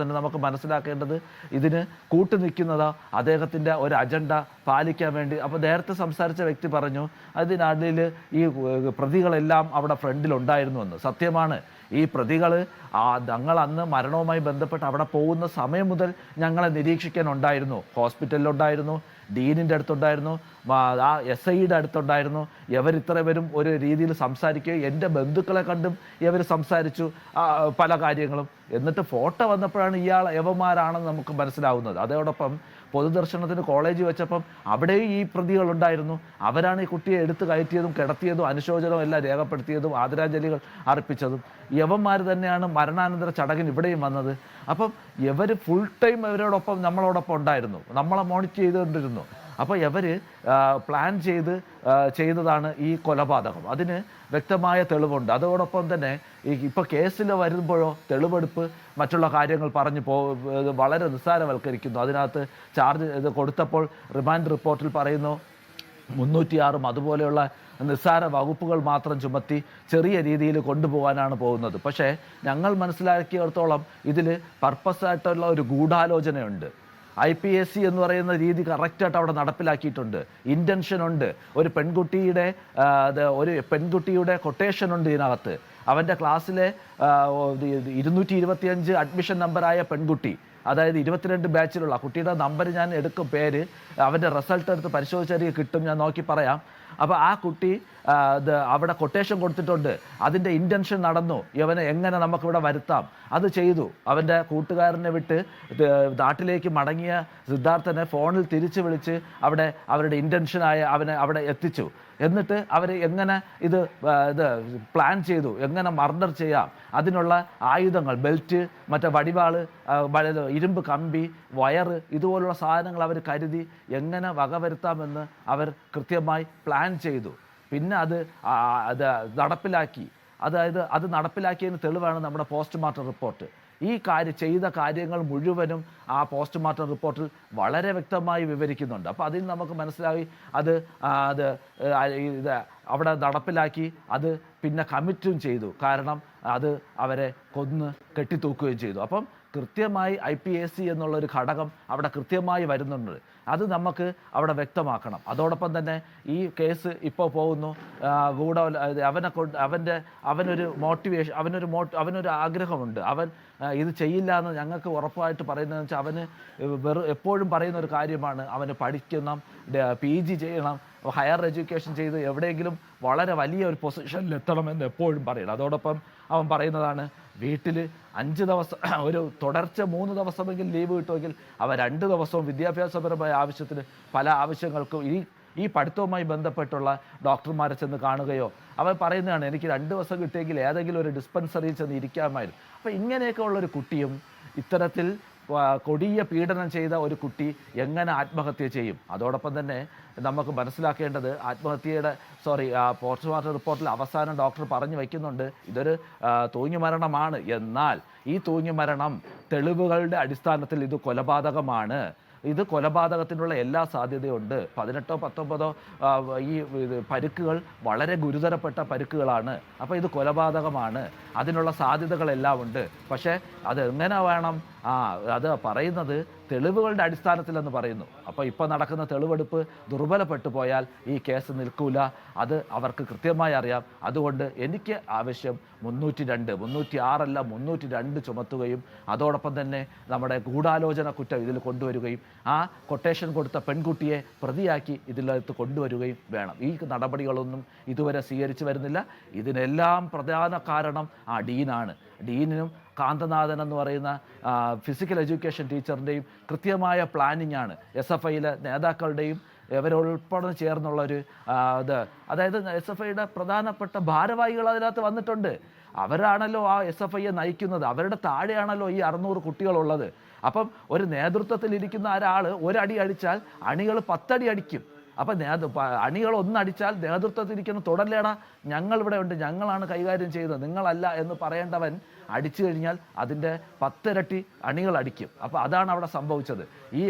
തന്നെ നമുക്ക് മനസ്സിലാക്കേണ്ടത് ഇതിന് കൂട്ടു നിൽക്കുന്നത് അദ്ദേഹത്തിന്റെ ഒരു അജണ്ട പാലിക്കാൻ വേണ്ടി. അപ്പോൾ നേരത്തെ സംസാരിച്ച വ്യക്തി പറഞ്ഞു അതിനടിയിൽ ഈ പ്രതികളെല്ലാം അവിടെ ഫ്രണ്ടിലുണ്ടായിരുന്നു എന്ന്. സത്യമാണ്. ഈ പ്രതികൾ ഞങ്ങൾ അന്ന് മരണവുമായി ബന്ധപ്പെട്ട് അവിടെ പോകുന്ന സമയം മുതൽ ഞങ്ങളെ നിരീക്ഷിക്കാൻ ഉണ്ടായിരുന്നു. ഹോസ്പിറ്റലിലുണ്ടായിരുന്നു ഡീനിന്റെ അടുത്തുണ്ടായിരുന്നു ആ എസ് ഐയുടെ അടുത്തുണ്ടായിരുന്നു. ഇവർ ഇത്ര പേരും ഒരു രീതിയിൽ സംസാരിക്കുകയും എന്റെ ബന്ധുക്കളെ കണ്ടും ഇവർ സംസാരിച്ചു പല കാര്യങ്ങളും. എന്നിട്ട് ഫോട്ടോ വന്നപ്പോഴാണ് ഇയാൾ യവന്മാരാണെന്ന് നമുക്ക് മനസ്സിലാവുന്നത്. അതോടൊപ്പം പൊതുദർശനത്തിന് കോളേജ് വെച്ചപ്പം അവിടെയും ഈ പ്രതികളുണ്ടായിരുന്നു അവരാണ് ഈ കുട്ടിയെ എടുത്തു കയറ്റിയതും കിടത്തിയതും അനുശോചനം എല്ലാം രേഖപ്പെടുത്തിയതും ആദരാഞ്ജലികൾ അർപ്പിച്ചതും. യവന്മാർ തന്നെയാണ് മരണാനന്തര ചടങ്ങിന് ഇവിടെയും വന്നത്. അപ്പം ഇവർ ഫുൾ ടൈം ഇവരോടൊപ്പം നമ്മളോടൊപ്പം ഉണ്ടായിരുന്നു. നമ്മളെ മോണിറ്റർ ചെയ്തുകൊണ്ടിരുന്നു. അപ്പോൾ ഇവർ പ്ലാൻ ചെയ്ത് ചെയ്തതാണ് ഈ കൊലപാതകം. അതിന് വ്യക്തമായ തെളിവുണ്ട്. അതോടൊപ്പം തന്നെ ഈ ഇപ്പോൾ കേസിൽ വരുമ്പോഴോ തെളിവെടുപ്പ് മറ്റുള്ള കാര്യങ്ങൾ പറഞ്ഞു പോ വളരെ നിസ്സാരവൽക്കരിക്കുന്നു. അതിനകത്ത് ചാർജ് ഇത് കൊടുത്തപ്പോൾ റിമാൻഡ് റിപ്പോർട്ടിൽ പറയുന്നു മുന്നൂറ്റിയാറും അതുപോലെയുള്ള നിസ്സാര വകുപ്പുകൾ മാത്രം ചുമത്തി ചെറിയ രീതിയിൽ കൊണ്ടുപോകാനാണ് പോകുന്നത്. പക്ഷേ ഞങ്ങൾ മനസ്സിലാക്കിയിടത്തോളം ഇതിൽ പർപ്പസായിട്ടുള്ള ഒരു ഗൂഢാലോചനയുണ്ട്. ഐ പി എസ് സി എന്ന് പറയുന്ന രീതി കറക്റ്റായിട്ട് അവിടെ നടപ്പിലാക്കിയിട്ടുണ്ട്. ഇന്റൻഷൻ ഉണ്ട്. ഒരു പെൺകുട്ടിയുടെ ഒരു പെൺകുട്ടിയുടെ കൊട്ടേഷൻ ഉണ്ട് ഇതിനകത്ത്. അവന്റെ ക്ലാസ്സിലെ ഇരുന്നൂറ്റി ഇരുപത്തിയഞ്ച് അഡ്മിഷൻ നമ്പറായ പെൺകുട്ടി അതായത് ഇരുപത്തിരണ്ട് ബാച്ചിലുള്ള കുട്ടിയുടെ നമ്പർ ഞാൻ എടുക്കും പേര് അവന്റെ റിസൾട്ട് എടുത്ത് പരിശോധിച്ചാൽ കിട്ടും ഞാൻ നോക്കി പറയാം. അപ്പോൾ ആ കുട്ടി അവിടെ കൊട്ടേഷൻ കൊടുത്തിട്ടുണ്ട്. അതിന്റെ ഇന്റൻഷൻ നടന്നു. ഇവനെ എങ്ങനെ നമുക്കിവിടെ വരുത്താം? അത് ചെയ്തു. അവന്റെ കൂട്ടുകാരനെ വിട്ട് നാട്ടിലേക്ക് മടങ്ങിയ സിദ്ധാർത്ഥനെ ഫോണിൽ തിരിച്ചു വിളിച്ച് അവിടെ അവരുടെ ഇന്റൻഷനായ അവനെ അവിടെ എത്തിച്ചു. എന്നിട്ട് അവർ എങ്ങനെ ഇത് ഇത് പ്ലാൻ ചെയ്തു? എങ്ങനെ മർഡർ ചെയ്യാം? അതിനുള്ള ആയുധങ്ങൾ ബെൽറ്റ് മറ്റേ വടിവാൾ ഇരുമ്പ് കമ്പി വയറ് ഇതുപോലുള്ള സാധനങ്ങൾ അവർ കരുതി എങ്ങനെ വകവരുത്താമെന്ന് അവർ കൃത്യമായി പ്ലാൻ ചെയ്തു. പിന്നെ അത് അത് നടപ്പിലാക്കി. അതായത് അത് നടപ്പിലാക്കിയതിന് തെളിവാണ് നമ്മുടെ പോസ്റ്റ്മോർട്ടം റിപ്പോർട്ട്. ഈ കാര്യം ചെയ്ത കാര്യങ്ങൾ മുഴുവനും ആ പോസ്റ്റ്മോർട്ടം റിപ്പോർട്ടിൽ വളരെ വ്യക്തമായി വിവരിക്കുന്നുണ്ട്. അപ്പോൾ അതിൽ നമുക്ക് മനസ്സിലായി അത് അത് ഇത് അവിടെ നടപ്പിലാക്കി അത് പിന്നെ കമ്മിറ്റും ചെയ്തു. കാരണം അത് അവരെ കൊന്ന് കെട്ടിത്തൂക്കുകയും ചെയ്തു. അപ്പം കൃത്യമായി ഐ പി എസ് സി എന്നുള്ളൊരു ഘടകം അവിടെ കൃത്യമായി വരുന്നുണ്ട്. അത് നമുക്ക് അവിടെ വ്യക്തമാക്കണം. അതോടൊപ്പം തന്നെ ഈ കേസ് ഇപ്പോൾ പോകുന്നു. ഗൂഢ അവനെ കൊണ്ട് അവന്റെ അവനൊരു മോട്ടിവേഷൻ അവനൊരു മോ അവനൊരു ആഗ്രഹമുണ്ട്. അവൻ ഇത് ചെയ്യില്ല എന്ന് ഞങ്ങൾക്ക് ഉറപ്പായിട്ട് പറയുന്നതെന്ന് വെച്ചാൽ അവന് വെറു എപ്പോഴും പറയുന്ന ഒരു കാര്യമാണ് അവന് പഠിക്കണം പി ജി ചെയ്യണം ഹയർ എഡ്യൂക്കേഷൻ ചെയ്ത് എവിടെയെങ്കിലും വളരെ വലിയ ഒരു പൊസിഷനിൽ എത്തണമെന്ന് എപ്പോഴും പറയണം. അതോടൊപ്പം അവൻ പറയുന്നതാണ് വീട്ടിൽ അഞ്ച് ദിവസം ഒരു തുടർച്ച മൂന്ന് ദിവസമെങ്കിലും ലീവ് കിട്ടുമെങ്കിൽ അവ രണ്ട് ദിവസവും വിദ്യാഭ്യാസപരമായ ആവശ്യത്തിന് പല ആവശ്യങ്ങൾക്കും ഈ ഈ പഠിത്തവുമായി ബന്ധപ്പെട്ടുള്ള ഡോക്ടർമാരെ ചെന്ന് കാണുകയോ അവർ പറയുന്നതാണ് എനിക്ക് രണ്ട് ദിവസം കിട്ടിയെങ്കിൽ ഏതെങ്കിലും ഒരു ഡിസ്പെൻസറിയിൽ ചെന്ന് ഇരിക്കാമായിരുന്നു. അപ്പോൾ ഇങ്ങനെയൊക്കെ ഉള്ളൊരു കുട്ടിയും ഇത്തരത്തിൽ കൊടിയ പീഡനം ചെയ്ത ഒരു കുട്ടി എങ്ങനെ ആത്മഹത്യ ചെയ്യും? അതോടൊപ്പം തന്നെ നമുക്ക് മനസ്സിലാക്കേണ്ടത് ആത്മഹത്യയുടെ സോറി പോസ്റ്റ്മോർട്ടം റിപ്പോർട്ടിൽ അവസാനം ഡോക്ടർ പറഞ്ഞു വയ്ക്കുന്നുണ്ട് ഇതൊരു തൂങ്ങിമരണമാണ് എന്നാൽ ഈ തൂങ്ങിമരണം തെളിവുകളുടെ അടിസ്ഥാനത്തിൽ ഇത് കൊലപാതകമാണ്. ഇത് കൊലപാതകത്തിനുള്ള എല്ലാ സാധ്യതയുണ്ട്. പതിനെട്ടോ പത്തൊമ്പതോ ഈ പരുക്കുകൾ വളരെ ഗുരുതരപ്പെട്ട പരുക്കുകളാണ്. അപ്പോൾ ഇത് കൊലപാതകമാണ്. അതിനുള്ള സാധ്യതകളെല്ലാം ഉണ്ട്. പക്ഷേ അത് എങ്ങനെ വേണം? ആ അത് പറയുന്നത് തെളിവുകളുടെ അടിസ്ഥാനത്തിലെന്ന് പറയുന്നു. അപ്പോൾ ഇപ്പോൾ നടക്കുന്ന തെളിവെടുപ്പ് ദുർബലപ്പെട്ടു പോയാൽ ഈ കേസ് നിൽക്കൂല. അത് അവർക്ക് കൃത്യമായി അറിയാം. അതുകൊണ്ട് എനിക്ക് ആവശ്യം മുന്നൂറ്റി രണ്ട് മുന്നൂറ്റി ആറല്ല മുന്നൂറ്റി രണ്ട് ചുമത്തുകയും അതോടൊപ്പം തന്നെ നമ്മുടെ ഗൂഢാലോചന കുറ്റം ഇതിൽ കൊണ്ടുവരികയും ആ കൊട്ടേഷൻ കൊടുത്ത പെൺകുട്ടിയെ പ്രതിയാക്കി ഇതിലകത്ത് കൊണ്ടുവരികയും വേണം. ഈ നടപടികളൊന്നും ഇതുവരെ സ്വീകരിച്ചു വരുന്നില്ല. ഇതിനെല്ലാം പ്രധാന കാരണം ആ ഡീനാണ്. ഡീനിനും കാന്തനാഥൻ എന്ന് പറയുന്ന ഫിസിക്കൽ എഡ്യൂക്കേഷൻ ടീച്ചറിന്റെയും കൃത്യമായ പ്ലാനിംഗ് ആണ്. എസ് എഫ് ഐയിലെ നേതാക്കളുടെയും ഇവരുൾപ്പെടെ ചേർന്നുള്ള ഒരു ഇത്. അതായത് എസ് എഫ് ഐയുടെ പ്രധാനപ്പെട്ട ഭാരവാഹികൾ അതിനകത്ത് വന്നിട്ടുണ്ട്. അവരാണല്ലോ ആ എസ് എഫ് ഐയെ നയിക്കുന്നത്. അവരുടെ താഴെയാണല്ലോ ഈ അറുന്നൂറ് കുട്ടികളുള്ളത്. അപ്പം ഒരു നേതൃത്വത്തിൽ ഇരിക്കുന്ന ഒരാൾ ഒരടി അടിച്ചാൽ അണികൾ പത്തടി അടിക്കും. അപ്പം അണികൾ ഒന്നടിച്ചാൽ നേതൃത്വത്തിരിക്കുന്ന തുടരലേടാ ഞങ്ങൾ ഇവിടെ ഉണ്ട് ഞങ്ങളാണ് കൈകാര്യം ചെയ്തത് നിങ്ങളല്ല എന്ന് പറയേണ്ടവൻ അടിച്ചു കഴിഞ്ഞാൽ അതിന്റെ പത്തിരട്ടി അണികൾ അടിക്കും. അപ്പോൾ അതാണ് അവിടെ സംഭവിച്ചത്. ഈ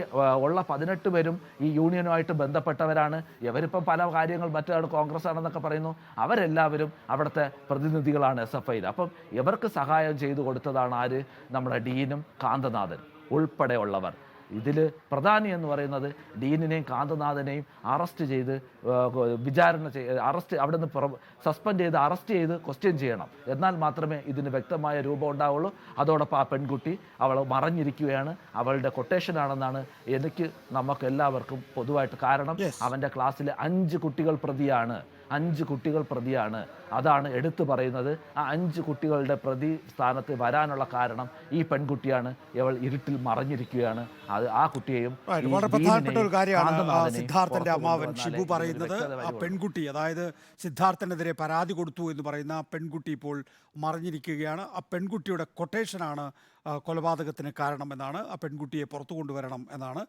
ഉള്ള പതിനെട്ട് പേരും ഈ യൂണിയനുമായിട്ട് ബന്ധപ്പെട്ടവരാണ്. ഇവരിപ്പം പല കാര്യങ്ങൾ മറ്റാണ് കോൺഗ്രസ് ആണെന്നൊക്കെ പറയുന്നു. അവരെല്ലാവരും അവിടുത്തെ പ്രതിനിധികളാണ് എസ് എഫ് ഐയിൽ അപ്പം ഇവർക്ക് സഹായം ചെയ്തു കൊടുത്തതാണ് ആര്? നമ്മുടെ ഡീനും കാന്തനാഥൻ ഉൾപ്പെടെയുള്ളവർ. ഇതിൽ പ്രധാനി എന്ന് പറയുന്നത് ഡീനിനെയും കാന്തനാഥനെയും അറസ്റ്റ് ചെയ്ത് വിചാരണ ചെയ്ത് അറസ്റ്റ് അവിടെ നിന്ന് സസ്പെൻഡ് ചെയ്ത് അറസ്റ്റ് ചെയ്ത് ക്വസ്റ്റ്യൻ ചെയ്യണം. എന്നാൽ മാത്രമേ ഇതിന് വ്യക്തമായ രൂപം ഉണ്ടാവുള്ളൂ. അതോടൊപ്പം ആ പെൺകുട്ടി അവൾ മറഞ്ഞിരിക്കുകയാണ്. അവളുടെ കൊട്ടേഷനാണെന്നാണ് എനിക്ക് നമുക്ക് എല്ലാവർക്കും പൊതുവായിട്ട് കാരണം. അവന്റെ ക്ലാസ്സിലെ അഞ്ച് കുട്ടികൾ പ്രതിയാണ്. അഞ്ച് കുട്ടികൾ പ്രതിയാണ്. അതാണ് എടുത്തു പറയുന്നത്. ആ അഞ്ച് കുട്ടികളുടെ പ്രതി സ്ഥാനത്ത് വരാനുള്ള കാരണം ഈ പെൺകുട്ടിയാണ്. ഇവൾ ഇരുട്ടിൽ മറഞ്ഞിരിക്കുകയാണ്. അത് ആ കുട്ടിയെയും വളരെ പ്രധാനപ്പെട്ട ഒരു കാര്യമാണ് സിദ്ധാർത്ഥന്റെ അമ്മാവൻ ഷിബു പറയുന്നത്. ആ പെൺകുട്ടി അതായത് സിദ്ധാർത്ഥനെതിരെ പരാതി കൊടുത്തു എന്ന് പറയുന്ന ആ പെൺകുട്ടി ഇപ്പോൾ മറിഞ്ഞിരിക്കുകയാണ്. ആ പെൺകുട്ടിയുടെ കൊട്ടേഷനാണ് കൊലപാതകത്തിന് കൊലപാതകത്തിന് കാരണമെന്നാണ് ആ പെൺകുട്ടിയെ പുറത്തു കൊണ്ടുവരണം എന്നാണ്.